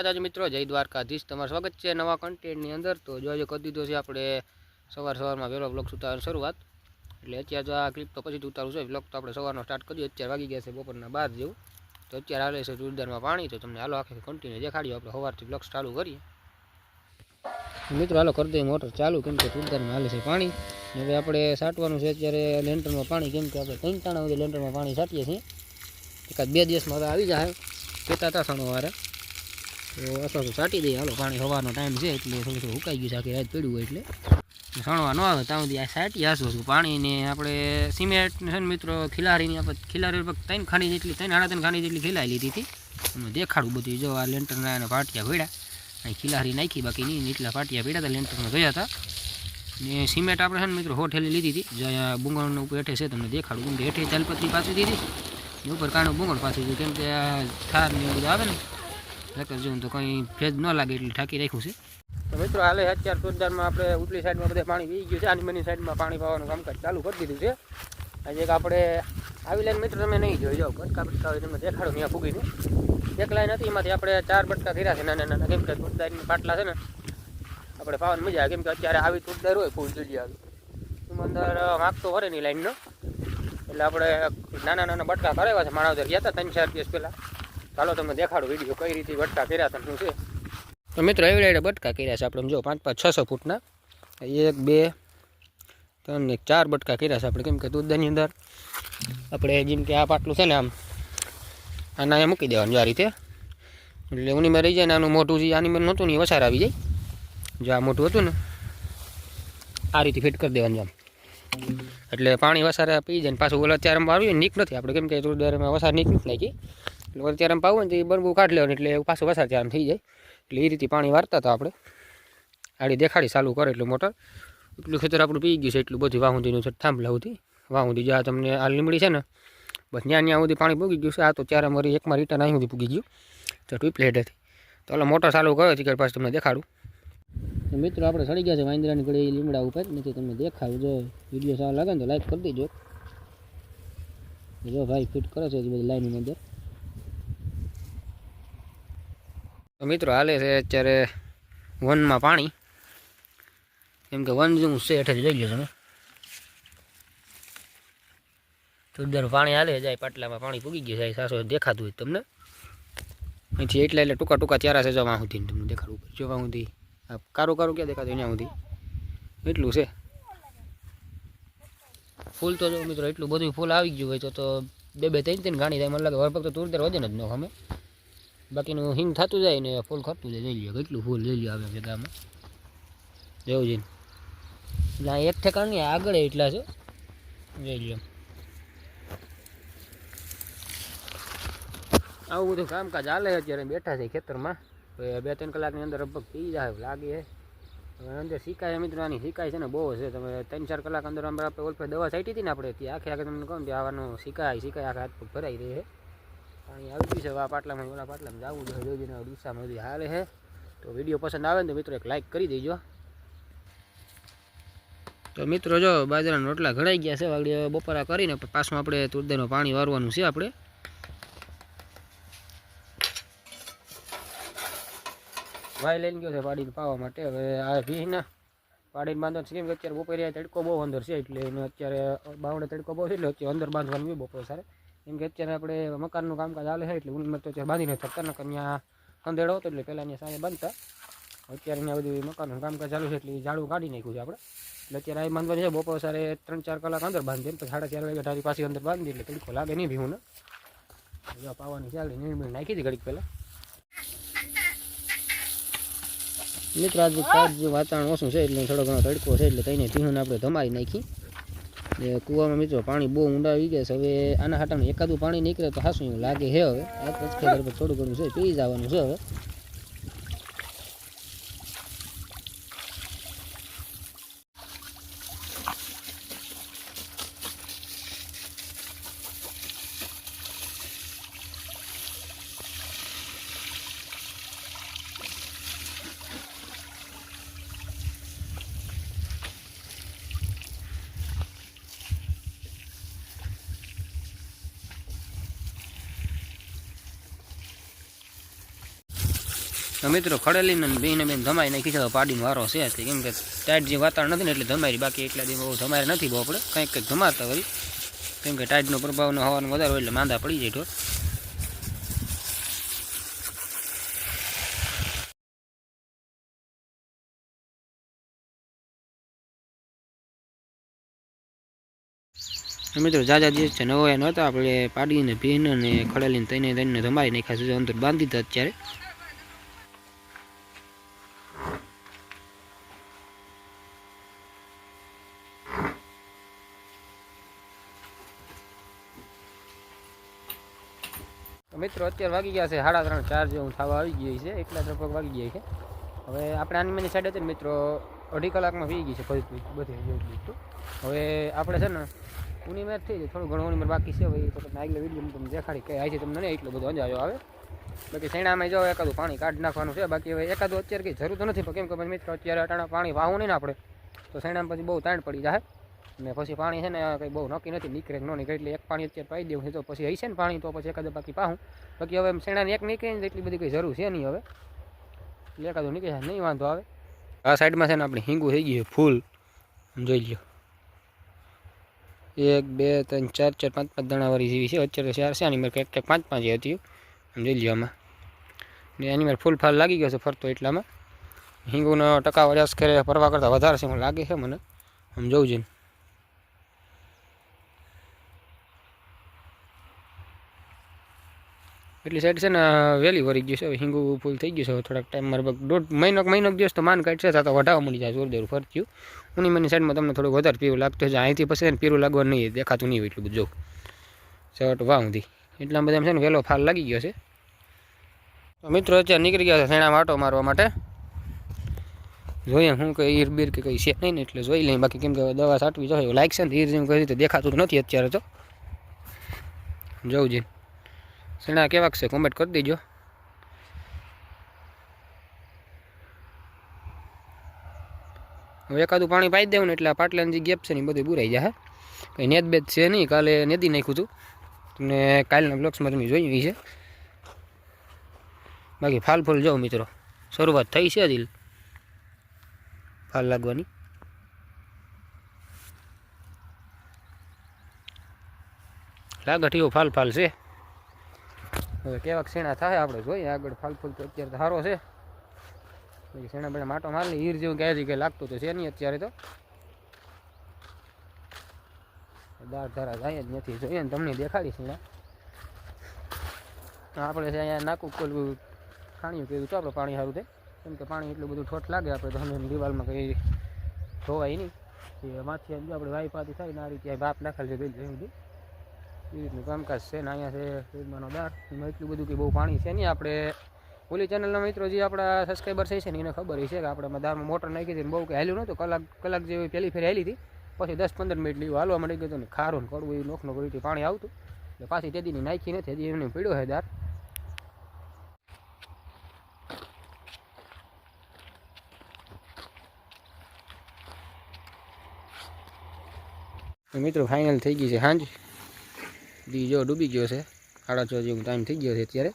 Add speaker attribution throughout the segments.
Speaker 1: માતાજી મિત્રો, જય દ્વારકાધીશ. તમારું સ્વાગત છે નવા કન્ટેન્ટની અંદર. તો જોજો કરી દીધો છે આપણે સવાર સવારમાં વહેલો બ્લોગ ઉતારવાની શરૂઆત. એટલે અત્યારે તો આ ક્લિપ તો પછી ઉતારું છે. બ્લોગ તો આપણે સવારનો સ્ટાર્ટ કરીએ. અત્યારે વાગી ગયા છે બપોરના બાર જેવું. તો અત્યારે હાલે છે જોરદારમાં પાણી. તો તમને હાલો આખી કન્ટિન્યુ દેખાડીએ. આપણે સવારથી બ્લોગ ચાલુ કરીએ. મિત્રો, હાલો કરી દઈએ મોટર ચાલુ. કેમ કે જોરદારમાં હાલે છે પાણી. હવે આપણે સાટવાનું છે અત્યારે લેન્ટરમાં પાણી. કેમ કે આપણે ત્રણ તાણા સુધી લેન્ટરમાં પાણી સાટીએ છીએ. એકાદ બે દિવસમાં હવે આવી જાય. કેતા હતા સણવારે. તો અથવા તો સાટી દઈએ. હાલો, પાણી હવાનો ટાઈમ છે એટલે થોડું થોડું ઉકાઈ ગયું છે. આખી રાત પડ્યું હોય એટલે. સણવા ન આવે, ત્યાં સુધી આ સાટી આસું છું પાણીને આપણે સિમેન્ટ છે મિત્રો ખિલારીની આપણે ખિલારી લગભગ ત્રણ ખાંડી જેટલી, ત્રણ સાડા ત્રણ ખાંડી જેટલી ખિલાઈ લીધી હતી. અમે દેખાડું બધું. જો આ લેન્ટરના અને પાટિયા ભેડા અહીં ખિલારી નાખી, બાકી નહીં. એટલા પાટિયા ભેડા હતા લેન્ટરમાં ગયા હતા. ને સિમેન્ટ આપણે છે ને મિત્રો, હોઠેલી લીધી હતી. જો અહીંયા બુંગળનું ઉપર હેઠે છે, તમને દેખાડું. કેમ હેઠે ચાલપત્રી પાછી દીધી. ને ઉપર કાણું બુંગળ પાછું દીધું. કેમ કે આ થાર ને બધું આવે ને નકર તો કંઈ ભેજ ન લાગે એટલે ઢાંકી રાખ્યું છે. મિત્રો હાલે અત્યારે સુરદારમાં આપણે ઉપલી સાઈડમાં બધે પાણી પી ગયું છે. આની બની સાઈડમાં પાણી પાવાનું કામકાજ ચાલુ કરી દીધું છે. આજે આપણે આવી લાઈન મિત્રો તમે નહીં જોઈ જાઓ. બટકા બટકા હોય તમને દેખાડો ત્યાં ફૂગીને. એક લાઈન હતી, એમાંથી આપણે ચાર બટકા કર્યા છે, નાના નાના. કેમ કે તુરદારની પાટલા છે ને, આપણે પાવાની મજા આવે. કેમ કે અત્યારે આવી તુરદાર હોય ફૂલ જુદી આવી અંદર વાંકતો ભરે ની લાઈનનો. એટલે આપણે નાના નાના બટકા કરાવ્યા છે. માણાવદર ગયા હતા, ત્રણ ચાર દિવસ પહેલાં. ચાલો તમે દેખાડો વીડિયો કઈ રીતે બટકા કર્યા તમે છે. તો મિત્રો, એવી રીતે બટકા કર્યા છે આપણે. જો, પાંચ પાંચ છસો ફૂટના. એક, બે, ત્રણ એક, ચાર બટકા કર્યા છે આપણે. કેમ કે દૂધની અંદર આપણે જેમ કે આ પાટલું છે ને આમ, આના એ મૂકી દેવાનું જો આ રીતે. એટલે ઉનીમાં રહી જાય ને આનું મોટું જે આની મેં નહોતું ને વસાર આવી જાય. જો આ મોટું હતું ને, આ રીતે ફિટ કરી દેવાનું આમ. એટલે પાણી વસારે પી જાય ને પાછું ઓલા અત્યારે આવ્યું નીક નથી આપણે. કેમ કે દૂધમાં વસાર નીક નથી નાખી. એટલે અત્યારે આમ પાવું ને તો એ બરબું કાઢ લેવાનું એટલે પાછું વસાર ત્યાં થઈ જાય. એટલે એ રીતે પાણી વારતા હતા આપણે. આડી દેખાડી ચાલુ કરે એટલે મોટર. એટલું ખેતર આપણું પી ગયું છે, એટલું બધું વાહુંદીનું છે, થાંભલા સુધી. વાહુંદી જ્યાં તમને આ લીમડી છે ને, બસ ત્યાં ત્યાં સુધી પાણી પૂગી ગયું છે. આ તો ત્યારે મારી એકમાં રિટર્ન અહીં સુધી પૂગી ગયું. તો ટ્વીપ હતી. તો એટલે મોટર ચાલુ કર્યો છે પાછું તમને દેખાડું. મિત્રો આપણે ચડી ગયા છે વાંદરાની ગળી લીમડા ઉપર. નથી તમને દેખાડું જો વીડિયો સારો લાગે ને તો લાઈક કરી દેજો. જો ભાઈ ફિટ કરે છે બધી લાઈનની અંદર. તો મિત્રો હાલે છે અત્યારે વનમાં પાણી. કેમ કે વન જેવું છે, હેઠળ ગયો લો તમે. જોરદાર પાણી હાલે જાય, પાટલામાં પાણી પૂગી ગયું જાય સાસો દેખાતું હોય તમને. અહીંથી એટલા એટલે ટૂંકા ટૂંકા ત્યારા છે, જવા સુધી તમને દેખાડવું જોવા સુધી. આ કારું કારું ક્યાં દેખાતું અહીંયા સુધી? એટલું છે. ફૂલ તો મિત્રો એટલું બધું ફૂલ આવી ગયું હોય તો બે બે ત્રણ ત્રણ ગાણી થાય. મને લાગે વરપક તો તુરદાર વજન જ ન અમે બાકીનું હિંગ થતું જાય ને ફૂલ ખરતું જાય. જોઈ લ્યો, કેટલું ફૂલ જોઈ લ્યો આવે છે ગામમાં જેવું જઈને એટલે એક ઠેકાણ આગળ એટલા છે. જોઈ લો આવું બધું કામકાજ હાલે અત્યારે, બેઠા છે ખેતરમાં. બે ત્રણ કલાકની અંદર લગભગ પી જાય, લાગે હવે અંદર સિકાય મિત્રો, આની શીખાય છે ને બહુ છે. તમે ત્રણ ચાર કલાક અંદર અંદર આપણે ઓલપે દવા છાંટી હતી ને આપણે ત્યાં આખે આખે તમને કહું ત્યાં આવવાનું શીખાય સિકાય આખા હાથ પગ ભરાઈ રહી છે. પાણી આવી ગયું છે. આ પાટલામાં ઓલા પાટલામાં જવું જોઈ જોઈને દિશામાં બધી હાલે છે. તો વીડિયો પસંદ આવે ને તો મિત્રો એક લાઇક કરી દેજો. તો મિત્રો જો બાજરાના રોટલા ઘડાઈ ગયા છે. વાગડી બપોરા કરીને પાછું આપણે તુરદાનું પાણી વારવાનું છે આપણે. ભાઈ લઈને ગયો છે પાડીને પાવા માટે. હવે આ ભીના પાડીને બાંધવાનું છે. કેમ કે અત્યારે બપોરે તડકો બહુ અંદર છે. એટલે એને અત્યારે બાવડે તડકો બહુ છે, એટલે અંદર બાંધવાનું બી બપોર સારે. કેમ કે અત્યારે આપણે મકાનનું કામકાજ ચાલે છે એટલે ઉનમાં તો અત્યારે બાંધીને થતા ને અહીંયા અંધેડો હતો એટલે પહેલાં અહીંયા સાંજે બાંધતા. અત્યારે અહીંયા બધું મકાનનું કામકાજ ચાલુ છે એટલે ઝાડું કાઢી નાખ્યું છે આપણે. એટલે અત્યારે આ બાંધવાની છે, બપોર સારે ત્રણ ચાર કલાક અંદર બાંધી પછી સાડા ચાર વાગે ઢારી પાછી અંદર બાંધી એટલે તડકો લાગે નહીં ભીવું ને પાવાની ચાલે, નીણ નાખી હતી ઘડીક પહેલાં. મિત્રો, આજે વાતાવરણ ઓછું છે એટલે થોડો ઘણો તડકો છે એટલે કઈને ભીહું આપણે ધમારી નાખી. કૂવામાં મિત્રો પાણી બહુ ઊંડા આવી ગયા છે. હવે આના હાટાનું એકાદું પાણી નીકળે તો હાસું એવું લાગે છે હવે. થોડું ઘણું છે પી જવાનું છે હવે. તો મિત્રો ખડેલીને ને બેને ધમાઈ નાખી છે પાડીનો વારો છે એટલે કેમ કે ટાઈટ જે વાતાવરણ નથી ને એટલે ધમારી, બાકી એટલા દી બહુ ધમારે નથી બહુ આપણે કંઈક કંઈક ધમારતા વળી કેમ કે ટાઈટનો પ્રભાવનો હવાનો વધારે એટલે માંદા પડી જાય ઢોર મિત્રો જાજા દિવસ છે, નવો એનો હતો. આપણે પાડીને, ભીન અને ખડેલીને તઈને તઈને ધમારી નાખ્યા છે. અંદર બાંધી દીધા અત્યારે. મિત્રો, અત્યારે વાગી ગયા છે સાડા ત્રણ, ચાર જેવું થવા આવી ગઈ છે. એટલા લગભગ વાગી ગયા છે. હવે આપણે આની મને સાઈડ હતી મિત્રો, અઢી કલાકમાં વી ગઈ છે ફરી બધી જેવું હવે આપણે છે ને, ઉની મેર થઈ જાય થોડું ઘણું ઉની બાકી છે. હવે તો આગળ આગલા વીડિયો તમને દેખાડી કઈ આવી છે તમને નહીં એટલો બધો અંજાયો આવે. બાકી શેણામાં જો એકાદું પાણી કાઢી નાખવાનું છે. બાકી હવે એકાદું અત્યારે કંઈ જરૂર તો નથી, પણ કેમ કે મિત્રો, અત્યારે અટાણા પાણી વાવું નહીં ને આપણે, તો શેણામાં પછી બહુ તાણ પડી જાય. ને પછી પાણી છે ને, કંઈ બહુ નક્કી નથી, નીકળે કે ન નીકળે, એટલે એક પાણી અત્યારે પાઈ દેવું છે. તો પછી હશે ને પાણી, તો પછી એકાદું બાકી પાહું. બાકી હવે શેણાને એક નીકળે ને એટલી બધી કંઈ જરૂર છે નહીં હવે. એટલે એકાદું નીકળે છે, નહીં વાંધો આવે. આ સાઈડમાં છે ને આપણે હિંગું થઈ ગયું છે, ફૂલ. જોઈ લ્યો. એક, બે, ત્રણ, ચાર ચાર, પાંચ પાંચ દાણાવાળી જેવી છે. અત્યારે ચાર છે, આની મારે કંઈક કંઈક પાંચ પાંચ હતી. આમ જોઈ લ્યો આમાં. ને એની મારે ફૂલ ફાલ લાગી ગયો છે ફરતો એટલામાં. હિંગુનો ટકા વરસ કરે પરવા કરતાં વધારે છે મને લાગે છે મને. આમ જોઉં જઈને એટલી સાઈડ છે ને વહેલી વરી ગયું છે. હવે હિંગુ ફૂલ થઈ ગયું છે. થોડાક ટાઈમ મારે દોઢ મહિનો મહિનો દિવસ તો માન કાઢશે, તો વધારવા મળી જાય, જોરદાર ફરચ્યું ઉની મને સાઈડમાં તમને થોડુંક વધારે પીવું લાગતું છે અહીંથી પછી પીરું લાગવાનું નહીં દેખાતું નહીં હોય એટલું બધું જોક ચટ, વાહ એટલા બધા છે ને વહેલો ફાલ લાગી ગયો છે. તો મિત્રો અત્યારે નીકળી ગયા છે શેણા વાટો મારવા માટે. જોઈએ હું કંઈ ઈર બીર કે કંઈ છે નહીં ને, એટલે જોઈ લઈએ. બાકી કેમ કે દવા છાંટવી જોઈએ લાઈક છે ને, ઈર જેમ કરી તો દેખાતું નથી અત્યારે તો. જોઉં જઈને. શેણા કેવાક છે, કોમેન્ટ કરી દેજો. હવે એકાદું પાણી પાઈ દેવું ને એટલે પાટલાની જે ગેપ છે ને એ બધું બુરાઈ જાય કંઈ નેત છે નહીં, કાલે નેદી નાખ્યું હતું તમને કાલના બ્લોક્સમાં તમે જોઈ છે. બાકી ફાલ ફૂલ જાઓ મિત્રો, શરૂઆત થઈ છે દિલ ફાલ લાગવાની. લાગઠ એવું ફાલ ફાલ છે. હવે કેવા શેણા થાય આપણે જોઈએ. આગળ ફાલ તો અત્યારે સારો છે. શેણા બેણા માટો મારે હીર જેવું ક્યાં કંઈ લાગતું તો છે નહીં અત્યારે તો. દાળ ધારા જાય જ નથી. જોઈએ ને તમને દેખાડી શેણા. આપણે છે અહીંયા નાકું કોલું ખાણી કીધું તો આપણે પાણી સારું થાય. કેમ કે પાણી એટલું બધું ઠોઠ લાગે આપણે તો અમે દિવાલમાં કંઈ ધોવાય નહીં. એ માથી આપણે આપણે વાયપાતી થાય ને આ રીતે બાપ નાખેલ છે બેલ બધું એ રીતનું કામકાજ છે ને અહીંયા છે ફ્રીજમાંનો દાર, એમાં એટલું બધું કે બહુ પાણી છે નહીં. આપણે ઓલી ચેનલના મિત્રો જે આપણા સબસ્ક્રાઈબર છે ને, એને ખબર છે કે આપણે દારમાં મોટર નાખી હતી બહુ કે હાલ્યું નહોતું. કલાક કલાક જેવી પહેલી ફેર હાલી હતી. પછી દસ પંદર મિનિટ લીધું હાલવા મળી ગયું ને ખારું ને કડવું એ નોખ નોખ રીતે પાણી આવતું. એટલે પાછી તેદીની નાખી નથી, હજી એમને પીડ્યો છે દાર. મિત્રો ફાઇનલ થઈ ગઈ છે સાંજ. દી જો ડૂબી ગયો છે. સાડા છ જેવું ટાઈમ થઈ ગયો છે અત્યારે.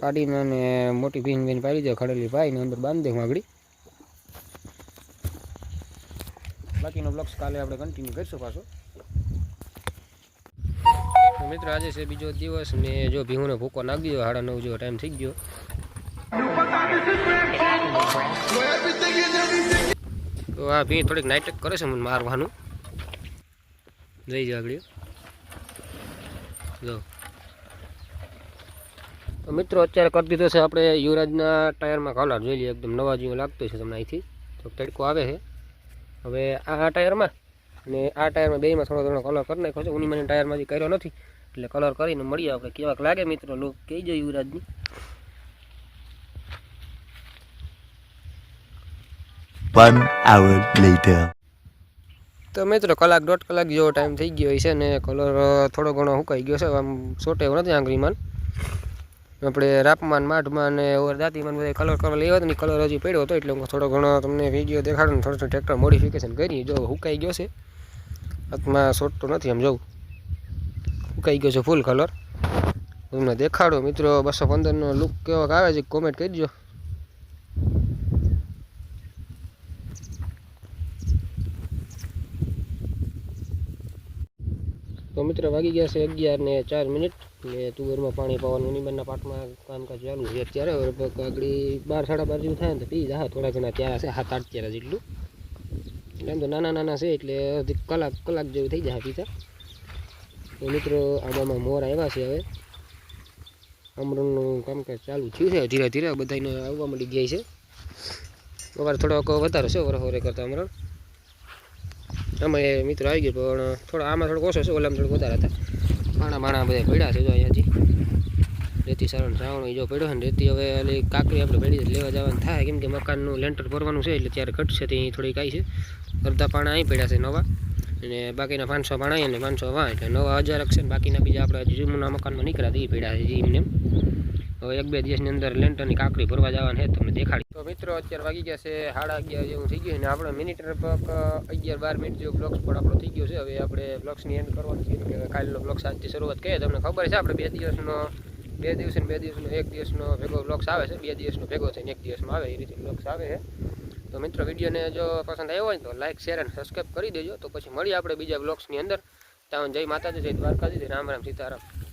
Speaker 1: પાડીને અને મોટી ભીન ભીન પાડી દે ખડેલી ભાઈને અંદર બાંધી દે આગળ. બાકીનો બ્લોક્સ કાલે આપણે કન્ટિન્યુ કરીશું પાછો. મિત્રો આજે છે બીજો દિવસ ને જો ભીહુને ભૂકો નાખી દીધો, સાડા નવ જેવો ટાઈમ થઈ ગયો. તો આ ભી થોડીક નાટક કરે છે મને મારવાનું. જઈ જાગડ્યું જો. તો મિત્રો, અત્યારે કરી દીધો છે આપણે યુવરાજના ટાયરમાં કલર જોઈ લઈએ. એકદમ નવા જેવું લાગતું છે તમને અહીંથી. તો તડકો આવે છે. હવે આ ટાયરમાં અને આ ટાયરમાં બેમાં થોડો થોડો કલર કરી નાખ્યો છે. ઉની મને ટાયરમાંથી કર્યો નથી. એટલે કલર કરીને મળીએ આપણે કેવાક લાગે મિત્રો? લોકો કહી જાય યુવરાજની.
Speaker 2: One hour later.
Speaker 1: તો મિત્રો કલાક દોઢ કલાક જેવો ટાઈમ થઈ ગયો છે ને કલર થોડો ઘણો સુકાઈ ગયો છે, આમ સોટે નથી આંગળીમાં. આપણે રાપમાન માઠમાં ને ઓર દાંતીમાં બધા કલર કરવા લેવા હતો ને કલર હજી પડ્યો હતો એટલે હું થોડો ઘણો તમને વીડિયો દેખાડો ને થોડું ટ્રેક્ટર મોડિફિકેશન કરી, જો સુકાઈ ગયો છે. હાથમાં સોટતો નથી આમ જવું સુકાઈ ગયો છે ફૂલ કલર તમને દેખાડો, મિત્રો બસો પંદરનો લુક કેવો આવે છે કોમેન્ટ કરજો મિત્ર વાગી ગયા છે અગિયાર ને ચાર મિનિટ. ને તુવેરમાં પાણી પાવાનું, નિબંધના પાટમાં કામકાજ ચાલુ છે. અત્યારે આગળ બાર, સાડા બાર જેવું થાય ને તો પી જા. થોડા ઘણા ત્યાં છે, સાત, આઠ ત્યારે જેટલું. એટલે એમ તો નાના નાના છે એટલે અધિક કલાક કલાક જેવું થઈ જાય પીતા. તો મિત્રો આમાં મોર આવ્યા છે હવે. અમરણનું કામકાજ ચાલુ થયું છે. ધીરે ધીરે બધાને આવવા મળી ગયા છે. અમારે થોડોક વધારે છે વરહોરે કરતાં અમરણ. એ મિત્રો આવી ગયો, પણ થોડો આમાં થોડોક ઓછો છે, ઓલામાં થોડોક વધારે હતા. માણા માણા બધા પડ્યા છે જો અહીંયાથી. રેતી સારણ શ્રાવણ જો પડ્યો ને, રેતી હવે એટલે કાકરી આપણે પડી લેવા જવાનું થાય, કેમ કે મકાનનું લેન્ટર ભરવાનું છે, એટલે ત્યારે ઘટશે ત્યાં થોડીક આવી છે. અડધા પાણા અહીં પડ્યા છે નવા, અને બાકીના પાંચસો પાણા અહીં અને પાંચસો વાં, એટલે નવા હજાર ને, બાકીના બીજા આપણે જૂના મકાનમાં નીકળ્યા એ પડ્યા છે એમને. હવે એક બે દિવસની અંદર લેન્ટરની કાકડી ભરવા જવાની છે, તમને દેખાડી. તો મિત્રો, અત્યારે વાગી ગયા છે સાડા અગિયાર જેવું થઈ ગયું છે, ને આપણે મિનિટ અગિયાર બાર મિનિટ જેવો બ્લોક્સ પણ આપણો થઈ ગયો છે. હવે આપણે બ્લોક્સની એન્ડ કરવાનું છે કે કાલનો બ્લોક્સ આજથી શરૂઆત કરીએ, તમને ખબર છે, આપણે બે દિવસનો, બે દિવસ બે દિવસનો, એક દિવસનો ભેગો બ્લોક્સ આવે છે, બે દિવસનો ભેગો થઈને એક દિવસમાં આવે, એ રીતે બ્લોક્સ આવે છે. તો મિત્રો, વિડીયોને જો પસંદ આવ્યો હોય તો લાઇક શેર અને સબસ્ક્રાઈબ કરી દેજો. તો પછી મળીએ આપણે બીજા બ્લોક્સની અંદર. ત્યાં જય માતાજી, જય દ્વારકાજી રામ રામ, સીતારામ.